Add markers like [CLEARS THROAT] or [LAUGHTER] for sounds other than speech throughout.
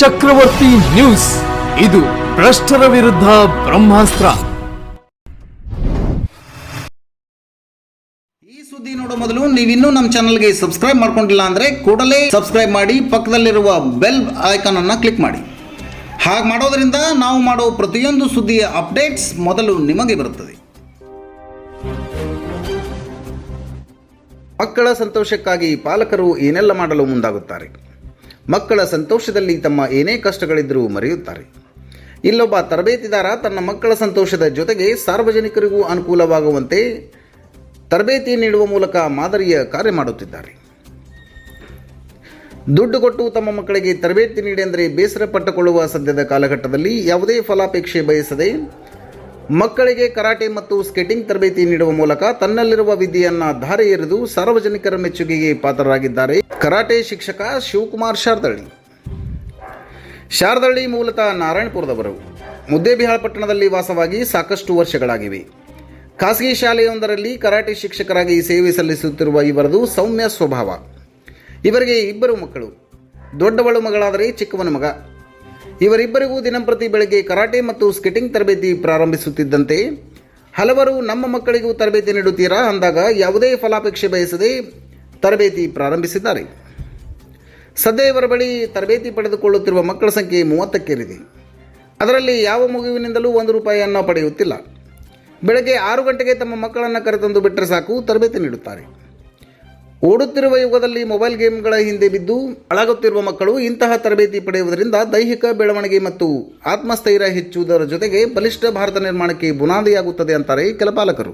ಚಕ್ರವರ್ತಿ news. ಇದು ಭ್ರಷ್ಟರ ವಿರುದ್ಧ ಬ್ರಹ್ಮಾಸ್ತ್ರ. ಈ ಸುದ್ದಿ ನೋಡೋ ಮೊದಲು ನೀವಿನ್ನೂ ನಮ್ಮ ಚಾನಲ್ಗೆ ಸಬ್ಸ್ಕ್ರೈಬ್ ಮಾಡ್ಕೊಂಡಿಲ್ಲ ಅಂದ್ರೆ ಕೂಡಲೇ ಸಬ್ಸ್ಕ್ರೈಬ್ ಮಾಡಿ, ಪಕ್ಕದಲ್ಲಿರುವ ಬೆಲ್ ಐಕಾನ್ ಅನ್ನು ಕ್ಲಿಕ್ ಮಾಡಿ. ಹಾಗೆ ಮಾಡೋದ್ರಿಂದ ನಾವು ಮಾಡೋ ಪ್ರತಿಯೊಂದು ಸುದ್ದಿಯ ಅಪ್ಡೇಟ್ಸ್ ಮೊದಲು ನಿಮಗೆ ಬರುತ್ತದೆ. ಮಕ್ಕಳ ಸಂತೋಷಕ್ಕಾಗಿ ಪಾಲಕರು ಏನೆಲ್ಲ ಮಾಡಲು ಮುಂದಾಗುತ್ತಾರೆ? ಮಕ್ಕಳ ಸಂತೋಷದಲ್ಲಿ ತಮ್ಮ ಏನೇ ಕಷ್ಟಗಳಿದ್ದರೂ ಮರೆಯುತ್ತಾರೆ. ಇಲ್ಲೊಬ್ಬ ತರಬೇತಿದಾರ ತನ್ನ ಮಕ್ಕಳ ಸಂತೋಷದ ಜೊತೆಗೆ ಸಾರ್ವಜನಿಕರಿಗೂ ಅನುಕೂಲವಾಗುವಂತೆ ತರಬೇತಿ ನೀಡುವ ಮೂಲಕ ಮಾದರಿಯ ಕಾರ್ಯ ಮಾಡುತ್ತಿದ್ದಾರೆ. ದುಡ್ಡು ಕೊಟ್ಟು ತಮ್ಮ ಮಕ್ಕಳಿಗೆ ತರಬೇತಿ ನೀಡಿ ಅಂದರೆ ಬೇಸರ ಪಟ್ಟುಕೊಳ್ಳುವ ಸದ್ಯದ ಕಾಲಘಟ್ಟದಲ್ಲಿ ಯಾವುದೇ ಫಲಾಪೇಕ್ಷೆ ಬಯಸದೆ ಮಕ್ಕಳಿಗೆ ಕರಾಟೆ ಮತ್ತು ಸ್ಕೇಟಿಂಗ್ ತರಬೇತಿ ನೀಡುವ ಮೂಲಕ ತನ್ನಲ್ಲಿರುವ ವಿದ್ಯೆಯನ್ನ ಧಾರೆ ಎರೆದು ಸಾರ್ವಜನಿಕರ ಮೆಚ್ಚುಗೆಗೆ ಪಾತ್ರರಾಗಿದ್ದಾರೆ. ಕರಾಟೆ ಶಿಕ್ಷಕ ಶಿವಕುಮಾರ್ ಶಾರದಳ್ಳಿ. ಶಾರದಳ್ಳಿ ಮೂಲತಃ ನಾರಾಯಣಪುರದವರು. ಮುದ್ದೇಬಿಹಾಳ ಪಟ್ಟಣದಲ್ಲಿ ವಾಸವಾಗಿ ಸಾಕಷ್ಟು ವರ್ಷಗಳಾಗಿವೆ. ಖಾಸಗಿ ಶಾಲೆಯೊಂದರಲ್ಲಿ ಕರಾಟೆ ಶಿಕ್ಷಕರಾಗಿ ಸೇವೆ ಸಲ್ಲಿಸುತ್ತಿರುವ ಇವರದು ಸೌಮ್ಯ ಸ್ವಭಾವ. ಇವರಿಗೆ ಇಬ್ಬರು ಮಕ್ಕಳು. ದೊಡ್ಡವಳು ಮಗಳಾದರೆ ಚಿಕ್ಕವನ ಮಗ. ಇವರಿಬ್ಬರಿಗೂ ದಿನಂಪ್ರತಿ ಬೆಳಗ್ಗೆ ಕರಾಟೆ ಮತ್ತು ಸ್ಕೆಟಿಂಗ್ ತರಬೇತಿ ಪ್ರಾರಂಭಿಸುತ್ತಿದ್ದಂತೆ. ಹಲವರು ನಮ್ಮ ಮಕ್ಕಳಿಗೂ ತರಬೇತಿ ನೀಡುತ್ತೀರಾ? ಅಂದಾಗ ಯಾವುದೇ ಫಲಾಪೇಕ್ಷೆ ಬಯಸದೆ ತರಬೇತಿ ಪ್ರಾರಂಭಿಸಿದ್ದಾರೆ. ಸದ್ಯ ಇವರ ಬಳಿ ತರಬೇತಿ ಪಡೆದುಕೊಳ್ಳುತ್ತಿರುವ ಮಕ್ಕಳ ಸಂಖ್ಯೆ ಮೂವತ್ತಕ್ಕೇರಿದೆ. ಅದರಲ್ಲಿ ಯಾವ ಮಗುವಿನಿಂದಲೂ ಒಂದು ರೂಪಾಯಿಯನ್ನು ಪಡೆಯುತ್ತಿಲ್ಲ. ಬೆಳಗ್ಗೆ ಆರು ಗಂಟೆಗೆ ತಮ್ಮ ಮಕ್ಕಳನ್ನು ಕರೆತಂದು ಬಿಟ್ಟರೆ ಸಾಕು, ತರಬೇತಿ ನೀಡುತ್ತಾರೆ. ಓಡುತ್ತಿರುವ ಯುಗದಲ್ಲಿ ಮೊಬೈಲ್ ಗೇಮ್ಗಳ ಹಿಂದೆ ಬಿದ್ದು ಅಳಗುತ್ತಿರುವ ಮಕ್ಕಳು ಇಂತಹ ತರಬೇತಿ ಪಡೆಯುವುದರಿಂದ ದೈಹಿಕ ಬೆಳವಣಿಗೆ ಮತ್ತು ಆತ್ಮಸ್ಥೈರ್ಯ ಹೆಚ್ಚುವುದರ ಜೊತೆಗೆ ಬಲಿಷ್ಠ ಭಾರತ ನಿರ್ಮಾಣಕ್ಕೆ ಬುನಾದಿಯಾಗುತ್ತದೆ ಅಂತಾರೆ ಕೆಲ ಪಾಲಕರು.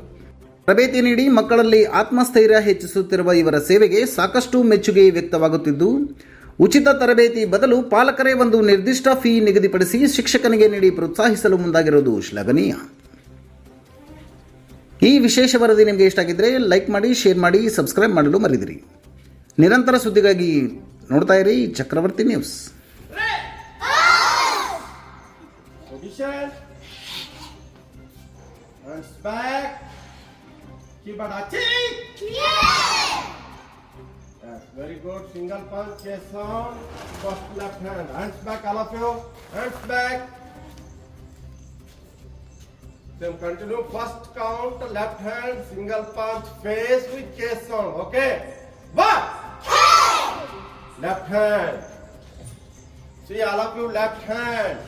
ತರಬೇತಿ ನೀಡಿ ಮಕ್ಕಳಲ್ಲಿ ಆತ್ಮಸ್ಥೈರ್ಯ ಹೆಚ್ಚಿಸುತ್ತಿರುವ ಇವರ ಸೇವೆಗೆ ಸಾಕಷ್ಟು ಮೆಚ್ಚುಗೆ ವ್ಯಕ್ತವಾಗುತ್ತಿದ್ದು, ಉಚಿತ ತರಬೇತಿ ಬದಲು ಪಾಲಕರೇ ಒಂದು ನಿರ್ದಿಷ್ಟ ಫೀ ನಿಗದಿಪಡಿಸಿ ಶಿಕ್ಷಕನಿಗೆ ನೀಡಿ ಪ್ರೋತ್ಸಾಹಿಸಲು ಮುಂದಾಗಿರುವುದು ಶ್ಲಾಘನೀಯ. ಈ ವಿಶೇಷ ವರದಿ ನಿಮಗೆ ಇಷ್ಟ ಆಗಿದ್ದರೆ ಲೈಕ್ ಮಾಡಿ ಶೇರ್ ಮಾಡಿ ಸಬ್ಸ್ಕ್ರೈಬ್ ಮಾಡಲು ಮರಿದಿರಿ ನಿರಂತರ ಸುದ್ದಿಗಾಗಿ ನೋಡ್ತಾ ಇರಿ Chakravarthi news very good. Single punch, chest on. First left hand. Hands back, all of you. Hands back. Then continue. First count, left hand, single punch, face with chest on. Okay? One. Left hand. See, all of you, left hand.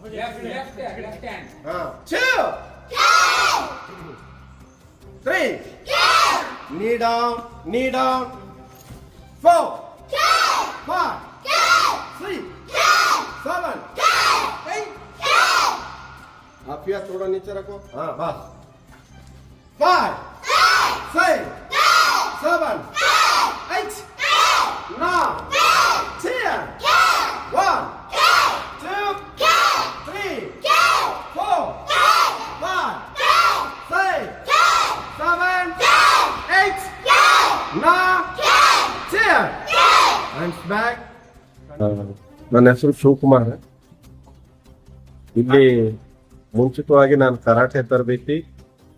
Left, left, left hand. Uh, two. Three. Knee down, knee down. Four. Five. અભ્યાસ થોડો નીચે રાખો હા બસ five six seven eight nine ten one two three four five six seven eight nine ten hands back ನನ್ನ ಹೆಸರು ಶಿವಕುಮಾರ್ ಇಲ್ಲಿ ಮುಂಚಿತವಾಗಿ ನಾನು ಕರಾಟೆ ತರಬೇತಿ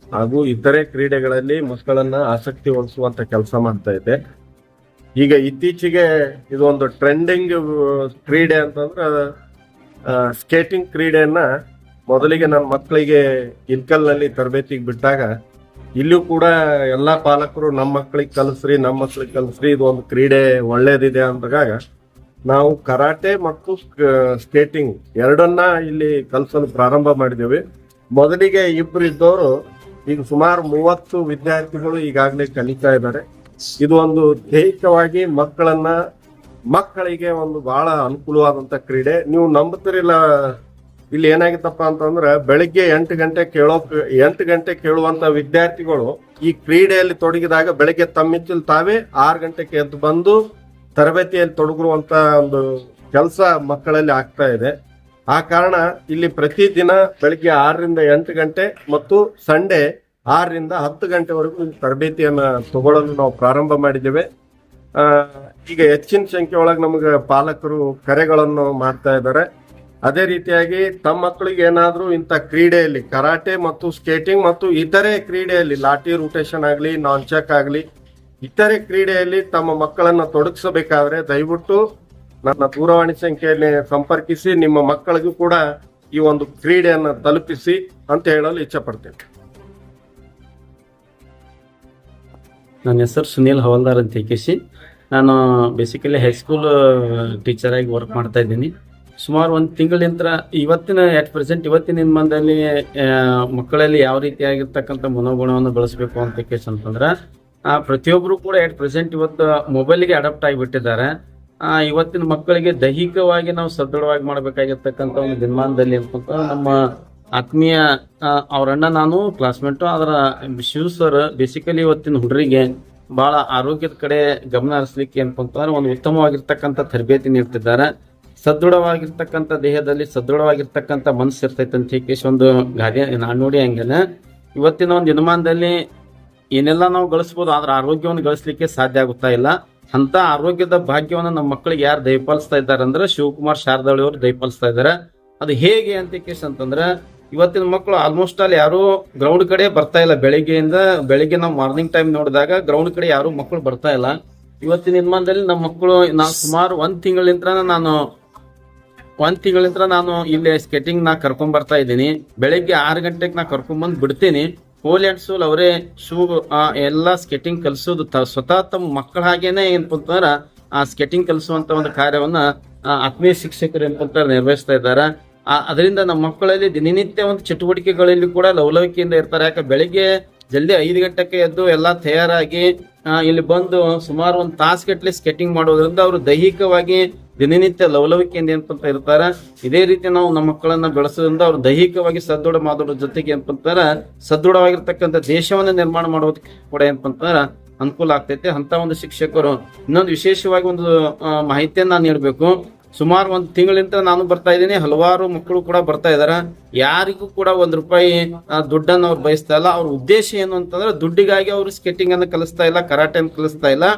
ಹಾಗೂ ಇತರೆ ಕ್ರೀಡೆಗಳಲ್ಲಿ ಮಕ್ಕಳನ್ನ ಆಸಕ್ತಿ ಹೊಂದಿಸುವಂತ ಕೆಲಸ ಮಾಡ್ತಾ ಇದ್ದೆ. ಈಗ ಇತ್ತೀಚೆಗೆ ಇದೊಂದು ಟ್ರೆಂಡಿಂಗ್ ಕ್ರೀಡೆ ಅಂತಂದ್ರೆ ಸ್ಕೇಟಿಂಗ್ ಕ್ರೀಡೆಯನ್ನ ಮೊದಲಿಗೆ ನನ್ನ ಮಕ್ಕಳಿಗೆ ಇನ್ಕಲ್ನಲ್ಲಿ ತರಬೇತಿಗೆ ಬಿಟ್ಟಾಗ ಇಲ್ಲೂ ಕೂಡ ಎಲ್ಲಾ ಪಾಲಕರು ನಮ್ಮ ಮಕ್ಕಳಿಗೆ ಕಲಿಸ್ರಿ, ನಮ್ಮ ಮಕ್ಕಳಿಗೆ ಕಲಿಸ್ರಿ ಇದು ಒಂದು ಕ್ರೀಡೆ ಒಳ್ಳೇದಿದೆ ಅಂದಾಗ ನಾವು ಕರಾಟೆ ಮತ್ತು ಸ್ಕೇಟಿಂಗ್ ಎರಡನ್ನ ಇಲ್ಲಿ ಕಲಿಸಲು ಪ್ರಾರಂಭ ಮಾಡಿದ್ದೇವೆ. ಮೊದಲಿಗೆ ಇಬ್ಬರು ಇದ್ದವರು, ಈಗ ಸುಮಾರು ಮೂವತ್ತು ವಿದ್ಯಾರ್ಥಿಗಳು ಈಗಾಗಲೇ ಕಲಿತಾ ಇದ್ದಾರೆ. ಇದು ಒಂದು ದೈಹಿಕವಾಗಿ ಮಕ್ಕಳನ್ನ, ಮಕ್ಕಳಿಗೆ ಒಂದು ಬಹಳ ಅನುಕೂಲವಾದಂತ ಕ್ರೀಡೆ. ನೀವು ನಂಬುತ್ತಿರಲಿಲ್ಲ ಇಲ್ಲಿ ಏನಾಗಿತ್ತಪ್ಪ ಅಂತಂದ್ರೆ ಬೆಳಿಗ್ಗೆ ಎಂಟು ಗಂಟೆ ಕೇಳೋ, ಎಂಟು ಗಂಟೆ ಕೇಳುವಂತ ವಿದ್ಯಾರ್ಥಿಗಳು ಈ ಕ್ರೀಡೆಯಲ್ಲಿ ತೊಡಗಿದಾಗ ಬೆಳಿಗ್ಗೆ ತಮ್ಮಿಚ್ಚಲು ತಾವೇ ಆರು ಗಂಟೆಗೆ ಎದ್ದು ಬಂದು ತರಬೇತಿಯಲ್ಲಿ ತೊಡಗಿರುವಂತ ಒಂದು ಕೆಲಸ ಮಕ್ಕಳಲ್ಲಿ ಆಗ್ತಾ ಇದೆ. ಆ ಕಾರಣ ಇಲ್ಲಿ ಪ್ರತಿದಿನ ಬೆಳಿಗ್ಗೆ ಆರರಿಂದ ಎಂಟು ಗಂಟೆ ಮತ್ತು ಸಂಡೇ ಆರರಿಂದ ಹತ್ತು ಗಂಟೆವರೆಗೂ ತರಬೇತಿಯನ್ನು ತಗೊಳ್ಳಲು ನಾವು ಪ್ರಾರಂಭ ಮಾಡಿದ್ದೇವೆ. ಈಗ ಹೆಚ್ಚಿನ ಸಂಖ್ಯೆ ಒಳಗೆ ನಮಗೆ ಪಾಲಕರು ಕರೆಗಳನ್ನು ಮಾಡ್ತಾ ಇದ್ದಾರೆ. ಅದೇ ರೀತಿಯಾಗಿ ತಮ್ಮ ಮಕ್ಕಳಿಗೆ ಏನಾದರೂ ಇಂಥ ಕ್ರೀಡೆಯಲ್ಲಿ ಕರಾಟೆ ಮತ್ತು ಸ್ಕೇಟಿಂಗ್ ಮತ್ತು ಇತರೆ ಕ್ರೀಡೆಯಲ್ಲಿ ಲಾಠಿ ರೂಟೇಷನ್ ಆಗಲಿ ನಾನ್ ಚೆಕ್ ಆಗಲಿ ಇತರೆ ಕ್ರೀಡೆಯಲ್ಲಿ ತಮ್ಮ ಮಕ್ಕಳನ್ನು ತೊಡಗಿಸಬೇಕಾದ್ರೆ ದಯವಿಟ್ಟು ನನ್ನ ದೂರವಾಣಿ ಸಂಖ್ಯೆಯಲ್ಲಿ ಸಂಪರ್ಕಿಸಿ, ನಿಮ್ಮ ಮಕ್ಕಳಿಗೂ ಕೂಡ ಈ ಒಂದು ಕ್ರೀಡೆಯನ್ನು ತಲುಪಿಸಿ ಅಂತ ಹೇಳಲು ಇಚ್ಛೆ ಪಡ್ತೇನೆ ನನ್ನ ಹೆಸರು ಸುನೀಲ್ ಹವಾಲ್ದಾರ್ ಅಂತ ಕೇಸಿ ನಾನು ಬೇಸಿಕಲಿ ಹೈಸ್ಕೂಲ್ ಟೀಚರ್ ಆಗಿ ವರ್ಕ್ ಮಾಡ್ತಾ ಇದ್ದೀನಿ. ಸುಮಾರು ಒಂದು ತಿಂಗಳಿಂದ ಇವತ್ತಿನ ಎಟ್ ಪ್ರೆಸೆಂಟ್ ಇವತ್ತಿನ ದಿನಮಾನದಲ್ಲಿ ಮಕ್ಕಳಲ್ಲಿ ಯಾವ ರೀತಿಯಾಗಿರ್ತಕ್ಕಂಥ ಮನೋಗುಣವನ್ನು ಬೆಳೆಸಬೇಕು ಅಂತ ಕೇಸ್ ಅಂತಂದ್ರೆ ಪ್ರತಿಯೊಬ್ಬರು ಕೂಡ ಎಟ್ ಪ್ರೆಸೆಂಟ್ ಇವತ್ತು ಮೊಬೈಲ್ಗೆ ಅಡಾಪ್ಟ್ ಆಗಿಬಿಟ್ಟಿದ್ದಾರೆ. ಇವತ್ತಿನ ಮಕ್ಕಳಿಗೆ ದೈಹಿಕವಾಗಿ ನಾವು ಸದೃಢವಾಗಿ ಮಾಡಬೇಕಾಗಿರ್ತಕ್ಕಂಥ ಒಂದು ದಿನಮಾನದಲ್ಲಿ ನಮ್ಮ ಆತ್ಮೀಯ ಅವರಣ್ಣ ನಾನು ಕ್ಲಾಸ್ಮೇಟು ಅದರ ಶಿವ್ ಸರ್ ಬೇಸಿಕಲಿ ಇವತ್ತಿನ ಹುಡುಗರಿಗೆ ಬಹಳ ಆರೋಗ್ಯದ ಕಡೆ ಗಮನ ಹರಿಸ್ಲಿಕ್ಕೆ ಅಂತಂದ್ರೆ ಒಂದು ಉತ್ತಮವಾಗಿರ್ತಕ್ಕಂಥ ತರಬೇತಿ ನೀಡ್ತಿದ್ದಾರೆ. ಸದೃಢವಾಗಿರ್ತಕ್ಕಂಥ ದೇಹದಲ್ಲಿ ಸದೃಢವಾಗಿರ್ತಕ್ಕಂಥ ಮನಸ್ಸು ಇರ್ತೈತೆ ಅಂತ ಹೇಳಿ ಒಂದು ಗಾದೆ ನಾನು ನೋಡಿ ಹಂಗೇನೆ. ಇವತ್ತಿನ ಒಂದು ದಿನಮಾನದಲ್ಲಿ ಏನೆಲ್ಲ ನಾವು ಗಳಿಸ್ಬೋದು, ಆದ್ರೆ ಆರೋಗ್ಯವನ್ನು ಗಳಿಸ್ಲಿಕ್ಕೆ ಸಾಧ್ಯ ಆಗುತ್ತಾ ಇಲ್ಲ. ಅಂತ ಆರೋಗ್ಯದ ಭಾಗ್ಯವನ್ನು ನಮ್ಮ ಮಕ್ಕಳಿಗೆ ಯಾರು ದಯಪಾಲಿಸ್ತಾ ಇದ್ದಾರೆ ಅಂದ್ರೆ ಶಿವಕುಮಾರ್ ಶಾರದಾಳಿ ಅವರು ದಯಪಾಲಿಸ್ತಾ ಇದ್ದಾರೆ. ಅದು ಹೇಗೆ ಅಂತ ಕೇಸ್ ಅಂತಂದ್ರೆ, ಇವತ್ತಿನ ಮಕ್ಕಳು ಆಲ್ಮೋಸ್ಟ್ ಅಲ್ಲಿ ಯಾರು ಗ್ರೌಂಡ್ ಕಡೆ ಬರ್ತಾ ಇಲ್ಲ. ಬೆಳಿಗ್ಗೆಯಿಂದ, ಬೆಳಿಗ್ಗೆ ನಾವು ಮಾರ್ನಿಂಗ್ ಟೈಮ್ ನೋಡಿದಾಗ ಗ್ರೌಂಡ್ ಕಡೆ ಯಾರು ಮಕ್ಕಳು ಬರ್ತಾ ಇಲ್ಲ. ಇವತ್ತಿನ ದಿನಮಾನದಲ್ಲಿ ನಮ್ಮ ಮಕ್ಕಳು ನಾನು ಸುಮಾರು ಒಂದ್ ತಿಂಗಳಿಂದ ನಾನು, ಒಂದ್ ತಿಂಗಳಿಂದ ನಾನು ಇಲ್ಲಿ ಸ್ಕೆಟಿಂಗ್ ನಾ ಕರ್ಕೊಂಡ್ ಬರ್ತಾ ಇದ್ದೀನಿ. ಬೆಳಿಗ್ಗೆ ಆರು ಗಂಟೆಗೆ ನಾ ಕರ್ಕೊಂಡ್ ಬಂದು ಬಿಡ್ತೀನಿ. ಹೋಲ್ ಅಂಡ್ ಸೋಲ್ ಅವರೇ ಶೂ ಎಲ್ಲ ಸ್ಕೆಟಿಂಗ್ ಕಲಿಸೋದು ತ- ಸ್ವತಃ ತಮ್ಮ ಮಕ್ಕಳ ಹಾಗೇನೆ ಏನಪ್ಪ ಅಂತಂದ್ರೆ ಆ ಸ್ಕೆಟಿಂಗ್ ಕಲಿಸುವಂತ ಒಂದು ಕಾರ್ಯವನ್ನ ಆತ್ಮೀಯ ಶಿಕ್ಷಕರು ಏನಪ್ಪ ನಿರ್ವಹಿಸ್ತಾ ಇದ್ದಾರೆ. ಅದರಿಂದ ನಮ್ಮ ಮಕ್ಕಳಲ್ಲಿ ದಿನನಿತ್ಯ ಒಂದು ಚಟುವಟಿಕೆಗಳಲ್ಲಿ ಕೂಡ ಲವಲವಿಕೆಯಿಂದ ಇರ್ತಾರೆ. ಯಾಕೆ ಬೆಳಿಗ್ಗೆ ಜಲ್ದಿ ಐದು ಗಂಟೆಗೆ ಎದ್ದು ಎಲ್ಲ ತಯಾರಾಗಿ ಇಲ್ಲಿ ಬಂದು ಸುಮಾರು ಒಂದು ತಾಸುಗಟ್ಟಲೆ ಸ್ಕೆಟಿಂಗ್ ಮಾಡೋದ್ರಿಂದ ಅವರು ದೈಹಿಕವಾಗಿ ದಿನನಿತ್ಯ ಲವಲವಿಕೆಯಿಂದ ಏನಂತ ಇರ್ತಾರೆ ಇದೇ ರೀತಿ ನಾವು ನಮ್ಮ ಮಕ್ಕಳನ್ನ ಬೆಳೆಸೋದ್ರಿಂದ ಅವ್ರು ದೈಹಿಕವಾಗಿ ಸದೃಢ ಮಾಡೋದ್ರ ಜೊತೆಗೆ ಏನಂತಾರ ಸದೃಢವಾಗಿರ್ತಕ್ಕಂಥ ದೇಶವನ್ನ ನಿರ್ಮಾಣ ಮಾಡೋದಕ್ಕೆ ಕೂಡ ಅಂತಂದ್ರೆ ಅನುಕೂಲ ಆಗ್ತೈತೆ. ಅಂತ ಒಂದು ಶಿಕ್ಷಕರು. ಇನ್ನೊಂದು ವಿಶೇಷವಾಗಿ ಒಂದು ಮಾಹಿತಿಯನ್ನು ನಾನು ನೀಡಬೇಕು ಸುಮಾರು ಒಂದು ತಿಂಗಳಿಂದ ನಾನು ಬರ್ತಾ ಇದ್ದೀನಿ. ಹಲವಾರು ಮಕ್ಕಳು ಕೂಡ ಬರ್ತಾ ಇದ್ದಾರೆ ಯಾರಿಗೂ ಕೂಡ ಒಂದು ರೂಪಾಯಿ ದುಡ್ಡನ್ನು ಅವ್ರು ಬಯಸ್ತಾ ಇಲ್ಲ. ಅವ್ರ ಉದ್ದೇಶ ಏನು ಅಂತಂದ್ರೆ ದುಡ್ಡಿಗಾಗಿ ಅವರು ಸ್ಕೆಟಿಂಗ್ ಅನ್ನು ಕಲಿಸ್ತಾ ಇಲ್ಲ ಕರಾಟೆ ಅನ್ನು ಕಲಿಸ್ತಾ ಇಲ್ಲ.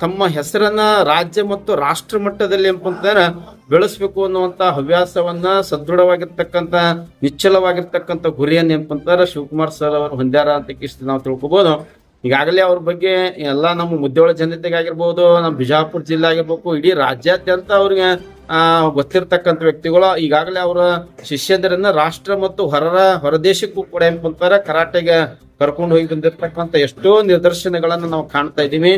ತಮ್ಮ ಹೆಸರನ್ನ ರಾಜ್ಯ ಮತ್ತು ರಾಷ್ಟ್ರ ಮಟ್ಟದಲ್ಲಿ ಅಂತಂದ್ರೆ ಬೆಳೆಸ್ಬೇಕು ಅನ್ನುವಂತ ಹವ್ಯಾಸವನ್ನ ಸದೃಢವಾಗಿರ್ತಕ್ಕಂಥ ನಿಶ್ಚಲವಾಗಿರ್ತಕ್ಕಂಥ ಗುರಿಯನ್ನ ಏನಪ್ಪ ಅಂತಂದ್ರೆ ಶಿವಕುಮಾರ್ ಸರ್ ಅವರು ಹೊಂದ್ಯಾರ ಅಂತ ಇಷ್ಟು ನಾವು ತಿಳ್ಕೊಬಹುದು ಈಗಾಗಲೇ ಅವ್ರ ಬಗ್ಗೆ ಎಲ್ಲ ನಮ್ಮ ಮುದ್ದೇಳ ಜನತೆಗಾಗಿರ್ಬೋದು ನಮ್ಮ ಬಿಜಾಪುರ ಜಿಲ್ಲೆ ಆಗಿರ್ಬೇಕು, ಇಡೀ ರಾಜ್ಯಾದ್ಯಂತ ಅವ್ರಿಗೆ ಗೊತ್ತಿರ್ತಕ್ಕಂಥ ವ್ಯಕ್ತಿಗಳು ಈಗಾಗಲೇ ಅವರ ಶಿಷ್ಯಂದರನ್ನ ರಾಷ್ಟ್ರ ಮತ್ತು ಹೊರ ಹೊರದೇಶಕ್ಕೂ ಕೂಡ ಏನ್ ಅಂತಾರೆ ಕರಾಟೆಗೆ ಕರ್ಕೊಂಡು ಹೋಗಿ ಬಂದಿರತಕ್ಕಂಥ ಎಷ್ಟೋ ನಿದರ್ಶನಗಳನ್ನು ನಾವು ಕಾಣ್ತಾ ಇದ್ದೀವಿ.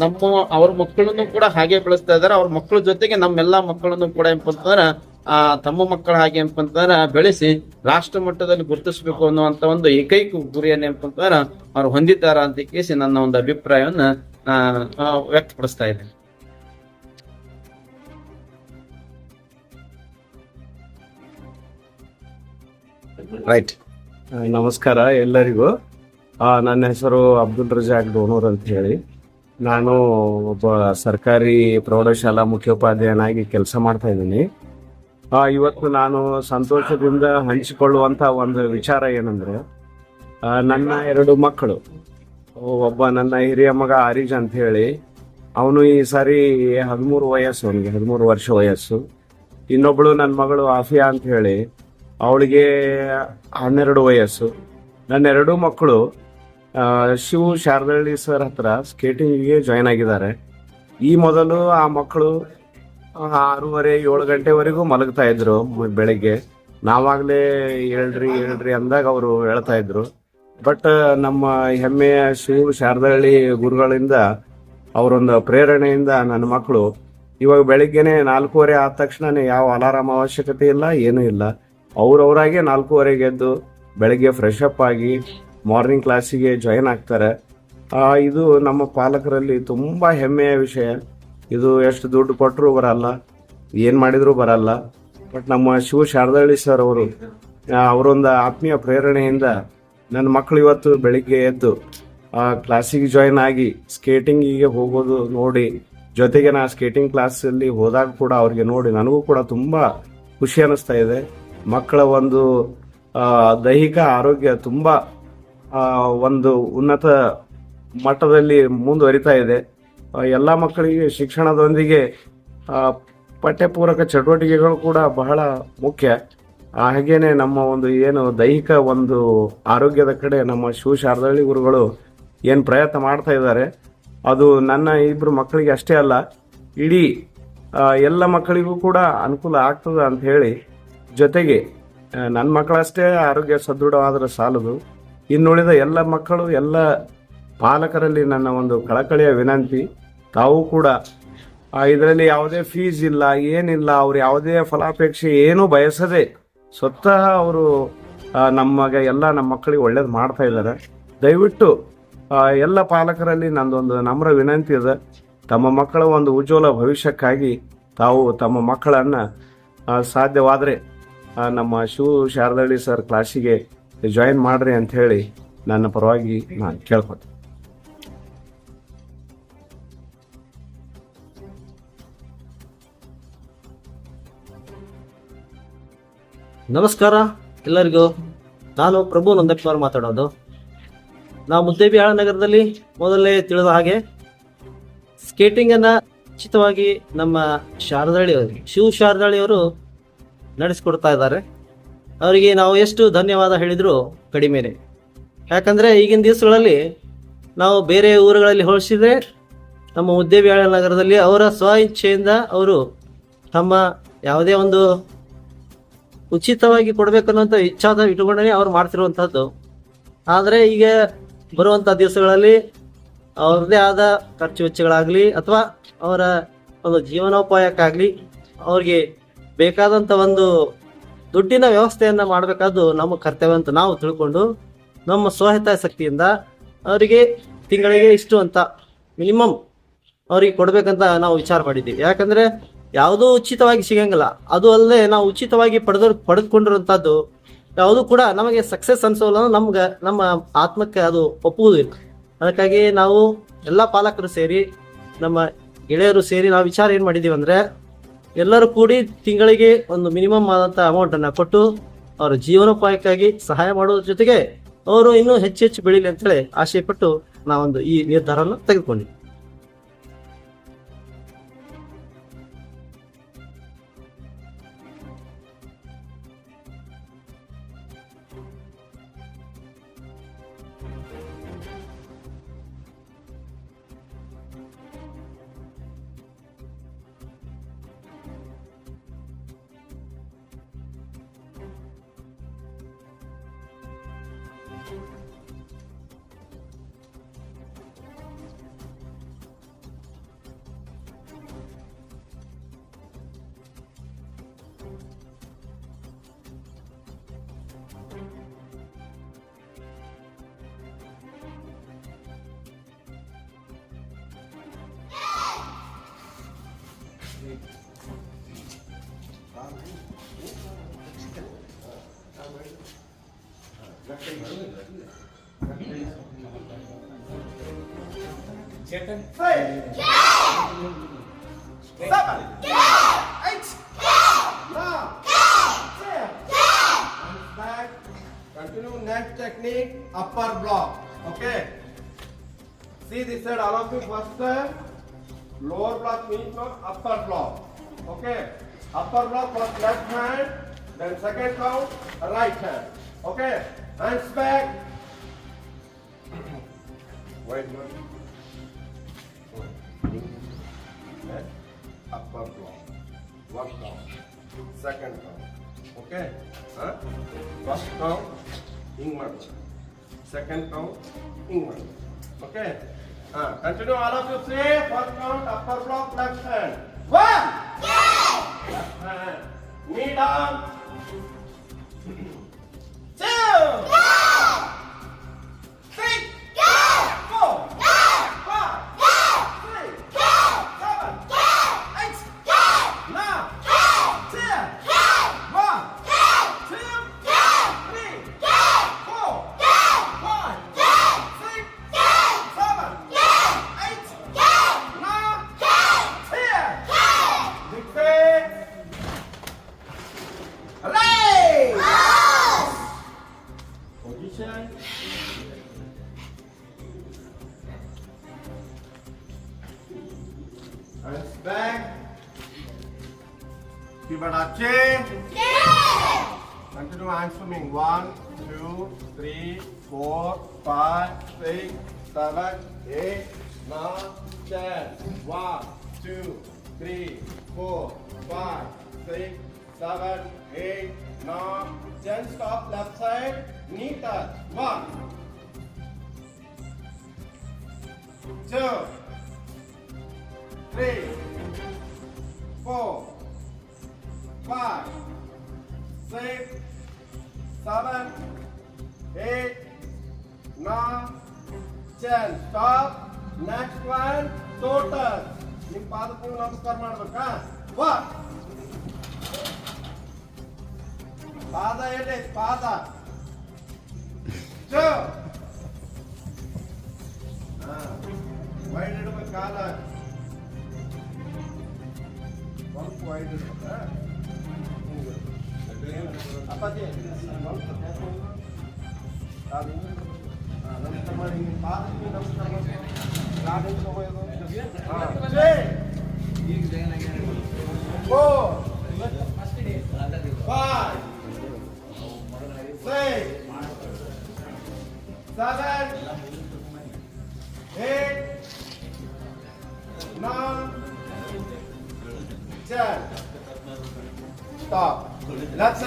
ನಮ್ಮ ಅವ್ರ ಮಕ್ಕಳನ್ನು ಕೂಡ ಹಾಗೆ ಬೆಳೆಸ್ತಾ ಇದ್ದಾರೆ. ಅವ್ರ ಮಕ್ಕಳ ಜೊತೆಗೆ ನಮ್ಮೆಲ್ಲಾ ಮಕ್ಕಳನ್ನು ಕೂಡ ಅಂತಂದ್ರೆ ಆ, ತಮ್ಮ ಮಕ್ಕಳ ಹಾಗೆ ಅಂತಂದ್ರೆ ಬೆಳೆಸಿ ರಾಷ್ಟ್ರ ಮಟ್ಟದಲ್ಲಿ ಗುರುತಿಸಬೇಕು ಅನ್ನುವಂತ ಒಂದು ಏಕೈಕ ಗುರಿಯನ್ನು ಅಂತಂದ್ರೆ ಅವ್ರು ಹೊಂದಿದ್ದಾರ ಅಂತ ಕೇಸಿ ನನ್ನ ಒಂದು ಅಭಿಪ್ರಾಯವನ್ನು ವ್ಯಕ್ತಪಡಿಸ್ತಾ ಇದ್ದೇನೆ. ರೈಟ್ ನಮಸ್ಕಾರ ಎಲ್ಲರಿಗೂ. ನನ್ನ ಹೆಸರು ಅಬ್ದುಲ್ ರಜಾಕ್ ಡೋನೂರ್ ಅಂತ ಹೇಳಿ. ನಾನು ಒಬ್ಬ ಸರ್ಕಾರಿ ಪ್ರೌಢಶಾಲಾ ಮುಖ್ಯೋಪಾಧ್ಯಾಯನಾಗಿ ಕೆಲಸ ಮಾಡ್ತಾ ಇದ್ದೀನಿ. ಇವತ್ತು ನಾನು ಸಂತೋಷದಿಂದ ಹಂಚಿಕೊಳ್ಳುವಂಥ ಒಂದು ವಿಚಾರ ಏನಂದರೆ ನನ್ನ ಎರಡು ಮಕ್ಕಳು. ಒಬ್ಬ ನನ್ನ ಹಿರಿಯ ಮಗ ಆರಿಜ್ ಅಂತ ಹೇಳಿ. ಅವನು ಈ ಸಾರಿ ಹದಿಮೂರು ವಯಸ್ಸು, ಅವನಿಗೆ ಹದಿಮೂರು ವರ್ಷ ವಯಸ್ಸು. ಇನ್ನೊಬ್ಬಳು ನನ್ನ ಮಗಳು ಆಫಿಯಾ ಅಂತ ಹೇಳಿ. ಅವಳಿಗೆ ಹನ್ನೆರಡು ವಯಸ್ಸು. ನನ್ನ ಎರಡೂ ಮಕ್ಕಳು ಶಿವ ಶಾರದಳ್ಳಿ ಸರ್ ಹತ್ರ ಸ್ಕೇಟಿಂಗಿಗೆ ಜಾಯ್ನ್ ಆಗಿದ್ದಾರೆ. ಈ ಮೊದಲು ಆ ಮಕ್ಕಳು ಆರೂವರೆ, ಏಳು ಗಂಟೆವರೆಗೂ ಮಲಗ್ತಾ ಇದ್ರು ಬೆಳಗ್ಗೆ. ನಾವಾಗಲೇ ಹೇಳ್ರಿ ಹೇಳ್ರಿ ಅಂದಾಗ ಅವರು ಹೇಳ್ತಾ ಇದ್ರು. ಬಟ್, ನಮ್ಮ ಹೆಮ್ಮೆಯ ಶಿವು ಶಾರದಳ್ಳಿ ಗುರುಗಳಿಂದ ಅವರೊಂದು ಪ್ರೇರಣೆಯಿಂದ ನನ್ನ ಮಕ್ಕಳು, ಇವಾಗ ಬೆಳಿಗ್ಗೆನೆ ನಾಲ್ಕೂವರೆ ಆದ ತಕ್ಷಣನೇ ಯಾವ ಅಲಾರಾಮ್ ಅವಶ್ಯಕತೆ ಇಲ್ಲ, ಏನೂ ಇಲ್ಲ. ಅವ್ರವರಾಗೆ ನಾಲ್ಕೂವರೆಗೆ ಎದ್ದು ಬೆಳಗ್ಗೆ ಫ್ರೆಶ್ ಅಪ್ ಆಗಿ ಮಾರ್ನಿಂಗ್ ಕ್ಲಾಸಿಗೆ ಜಾಯಿನ್ ಆಗ್ತಾರೆ. ಆ, ಇದು ನಮ್ಮ ಪಾಲಕರಲ್ಲಿ ತುಂಬ ಹೆಮ್ಮೆಯ ವಿಷಯ. ಇದು ಎಷ್ಟು ದುಡ್ಡು ಕೊಟ್ಟರು ಬರಲ್ಲ ಏನು ಮಾಡಿದರೂ ಬರಲ್ಲ. ಬಟ್ ನಮ್ಮ ಶಿವ ಶಾರದಳ್ಳಿ ಸರ್ ಅವರು ಆ, ಅವರೊಂದು ಆತ್ಮೀಯ ಪ್ರೇರಣೆಯಿಂದ ನನ್ನ ಮಕ್ಕಳು ಇವತ್ತು ಬೆಳಿಗ್ಗೆ ಎದ್ದು ಕ್ಲಾಸಿಗೆ ಜಾಯಿನ್ ಆಗಿ ಸ್ಕೇಟಿಂಗಿಗೆ ಹೋಗೋದು ನೋಡಿ ಜೊತೆಗೆ ನಾ ಸ್ಕೇಟಿಂಗ್ ಕ್ಲಾಸಲ್ಲಿ ಹೋದಾಗ ಕೂಡ ಅವ್ರಿಗೆ ನೋಡಿ ನನಗೂ ಕೂಡ ತುಂಬ ಖುಷಿ ಅನ್ನಿಸ್ತಾ ಇದೆ. ಮಕ್ಕಳ ಒಂದು ದೈಹಿಕ ಆರೋಗ್ಯ ತುಂಬ ಒಂದು ಉನ್ನತ ಮಟ್ಟದಲ್ಲಿ ಮುಂದುವರಿತಾ ಇದೆ. ಎಲ್ಲ ಮಕ್ಕಳಿಗೆ ಶಿಕ್ಷಣದೊಂದಿಗೆ ಪಠ್ಯಪೂರಕ ಚಟುವಟಿಕೆಗಳು ಕೂಡ ಬಹಳ ಮುಖ್ಯ. ಹಾಗೇನೆ ನಮ್ಮ ಒಂದು ಏನು ದೈಹಿಕ ಒಂದು ಆರೋಗ್ಯದ ಕಡೆ ನಮ್ಮ ಶಿವ ಶಾರದಳ್ಳಿ ಗುರುಗಳು ಏನು ಪ್ರಯತ್ನ ಮಾಡ್ತಾ ಇದ್ದಾರೆ. ಅದು ನನ್ನ ಇಬ್ಬರು ಮಕ್ಕಳಿಗೆ ಅಷ್ಟೇ ಅಲ್ಲ, ಇಡೀ ಎಲ್ಲ ಮಕ್ಕಳಿಗೂ ಕೂಡ ಅನುಕೂಲ ಆಗ್ತದೆ ಅಂತ ಹೇಳಿ ಜೊತೆಗೆ ನನ್ನ ಮಕ್ಕಳಷ್ಟೇ ಆರೋಗ್ಯ ಸದೃಢವಾದರೆ ಸಾಲದು. ಇನ್ನುಳಿದ ಎಲ್ಲ ಮಕ್ಕಳು, ಎಲ್ಲ ಪಾಲಕರಲ್ಲಿ ನನ್ನ ಒಂದು ಕಳಕಳಿಯ ವಿನಂತಿ. ತಾವು ಕೂಡ ಇದರಲ್ಲಿ ಯಾವುದೇ ಫೀಸ್ ಇಲ್ಲ, ಏನಿಲ್ಲ, ಅವ್ರು ಯಾವುದೇ ಫಲಾಪೇಕ್ಷೆ, ಏನೂ ಬಯಸದೆ ಸ್ವತಃ ಅವರು ನಮಗೆ ಎಲ್ಲ ನಮ್ಮ ಮಕ್ಕಳಿಗೆ ಒಳ್ಳೇದು ಮಾಡ್ತಾ ಇದ್ದಾರೆ. ದಯವಿಟ್ಟು ಎಲ್ಲ ಪಾಲಕರಲ್ಲಿ ನಂದೊಂದು ನಮ್ರ ವಿನಂತಿ ಇದೆ. ತಮ್ಮ ಮಕ್ಕಳ ಒಂದು ಉಜ್ವಲ ಭವಿಷ್ಯಕ್ಕಾಗಿ ತಾವು ತಮ್ಮ ಮಕ್ಕಳನ್ನು ಸಾಧ್ಯವಾದರೆ ನಮ್ಮ ಶಿವ ಶಾರದಳ್ಳಿ ಸರ್ ಕ್ಲಾಸಿಗೆ ಜಾಯಿನ್ ಮಾಡ್ರಿ ಅಂತ ಹೇಳಿ ನನ್ನ ಪರವಾಗಿ ನಾನು ಕೇಳ್ಕೊತೀನಿ ನಮಸ್ಕಾರ ಎಲ್ಲರಿಗೂ. ನಾನು ಪ್ರಭು ನಂದಕುಮಾರ್ ಮಾತಾಡೋದು. ನಾವು ಮುದ್ದೇಬಿಹಾಳ ನಗರದಲ್ಲಿ ಮೊದಲೇ ತಿಳಿದ ಹಾಗೆ ಸ್ಕೇಟಿಂಗನ್ನು ಉಚಿತವಾಗಿ ನಮ್ಮ ಶಾರದಳ್ಳಿಯವರು ಶಿವ ಶಾರದಾಳಿಯವರು ನಡೆಸಿಕೊಡ್ತಾ ಇದ್ದಾರೆ. ಅವರಿಗೆ ನಾವು ಎಷ್ಟು ಧನ್ಯವಾದ ಹೇಳಿದರೂ ಕಡಿಮೆನೆ ಯಾಕಂದರೆ ಈಗಿನ ದಿವಸಗಳಲ್ಲಿ ನಾವು ಬೇರೆ ಊರುಗಳಲ್ಲಿ ಹೋಲಿಸಿದರೆ ನಮ್ಮ ಮುದ್ದೇಬಿಹಾಳ ನಗರದಲ್ಲಿ ಅವರ ಸ್ವ ಇಚ್ಛೆಯಿಂದ ಅವರು ತಮ್ಮ ಯಾವುದೇ ಒಂದು ಉಚಿತವಾಗಿ ಕೊಡಬೇಕನ್ನುವಂಥ ಇಚ್ಛಾದ ಇಟ್ಟುಕೊಂಡೇ ಅವ್ರು ಮಾಡ್ತಿರುವಂಥದ್ದು. ಆದರೆ ಈಗ ಬರುವಂಥ ದಿವಸಗಳಲ್ಲಿ ಅವ್ರದ್ದೇ ಆದ ಖರ್ಚು ವೆಚ್ಚಗಳಾಗಲಿ ಅಥವಾ ಅವರ ಒಂದು ಜೀವನೋಪಾಯಕ್ಕಾಗಲಿ ಅವ್ರಿಗೆ ಬೇಕಾದಂಥ ಒಂದು ದುಡ್ಡಿನ ವ್ಯವಸ್ಥೆಯನ್ನು ಮಾಡಬೇಕಾದ್ದು ನಮ್ಮ ಕರ್ತವ್ಯ ಅಂತ ನಾವು ತಿಳ್ಕೊಂಡು ನಮ್ಮ ಸ್ವಹಿತಾಸಕ್ತಿಯಿಂದ ಅವರಿಗೆ ತಿಂಗಳಿಗೆ ಇಷ್ಟು ಅಂತ ಮಿನಿಮಮ್ ಅವರಿಗೆ ಕೊಡಬೇಕಂತ ನಾವು ವಿಚಾರ ಮಾಡಿದ್ದೀವಿ. ಯಾಕಂದ್ರೆ ಯಾವುದೂ ಉಚಿತವಾಗಿ ಸಿಗಂಗಿಲ್ಲ. ಅದು ಅಲ್ಲದೆ ನಾವು ಉಚಿತವಾಗಿ ಪಡೆದ ಪಡೆದುಕೊಂಡಿರುವಂಥದ್ದು ಯಾವುದು ಕೂಡ ನಮಗೆ ಸಕ್ಸಸ್ ಅನ್ಸೋಲ್ಲ ನಮ್ಗೆ, ನಮ್ಮ ಆತ್ಮಕ್ಕೆ ಅದು ಒಪ್ಪುವುದಿಲ್ಲ ಅದಕ್ಕಾಗಿ ನಾವು ಎಲ್ಲ ಪಾಲಕರು ಸೇರಿ, ನಮ್ಮ ಗೆಳೆಯರು ಸೇರಿ ನಾವು ವಿಚಾರ ಏನು ಮಾಡಿದ್ದೀವಿ ಅಂದರೆ ಎಲ್ಲರೂ ಕೂಡಿ ತಿಂಗಳಿಗೆ ಒಂದು ಮಿನಿಮಮ್ ಆದಂಥ ಅನ್ನ ಕೊಟ್ಟು ಅವರ ಜೀವನೋಪಾಯಕ್ಕಾಗಿ ಸಹಾಯ ಮಾಡೋದ್ರ ಜೊತೆಗೆ ಅವರು ಇನ್ನೂ ಹೆಚ್ಚು ಹೆಚ್ಚು ಬೆಳೀಲಿ ಅಂತೇಳಿ ಆಶೆ ಪಟ್ಟು ನಾವೊಂದು ಈ ನಿರ್ಧಾರವನ್ನು Chicken. Five. Seven. Eight. Nine. Ten. Back. Continue next technique. Upper block. Okay. See this side. All of you first. Uh, lower block means not upper block. Okay. Upper block first. left hand. Then second count right hand. Okay. I'm back. [CLEARS THROAT] Wait a minute. Upper block. One down. Second down. Okay? Huh? First down, inward. Second down, inward. Okay? Uh, continue all of you three. First count, upper block, left hand. One! Yeah! Left hand. Knee down. [CLEARS THROAT] two. six, seven, eight, nine. Then stop left side. Knee touch. One, two, three, four, five, six, seven, eight, nine. Then stop. Next one. Total. ನಿಮ್ಮ ಪಾದಕ್ಕೂ ನಮಸ್ಕಾರ ಮಾಡ್ಬೇಕಾ ವಾ ಪಾದ ಎಲ್ಲಿ ಪಾದ to wide ಇಡ್ಬೇಕು ಕಾಲ ಸ್ವಲ್ಪ ವೈಡ್ ಇಡ್ಬೇಕಾ ಹಿಂಗೆ. ಅಪ್ಪಾಜಿ ಸ್ವಲ್ಪ ಕಾಲು ಹಿಂಗೆ. ಹಾ, ನಮಸ್ಕಾರ ಮಾಡಿ ನಿಮ್ಮ ಪಾದಕ್ಕೆ ನೀವು ನಮಸ್ಕಾರ ಮಾಡಿ ಕಾಲು ಹಿಂಗೆ ತಗೊಳ್ಳೋದು. ಹಾ. Three. Four.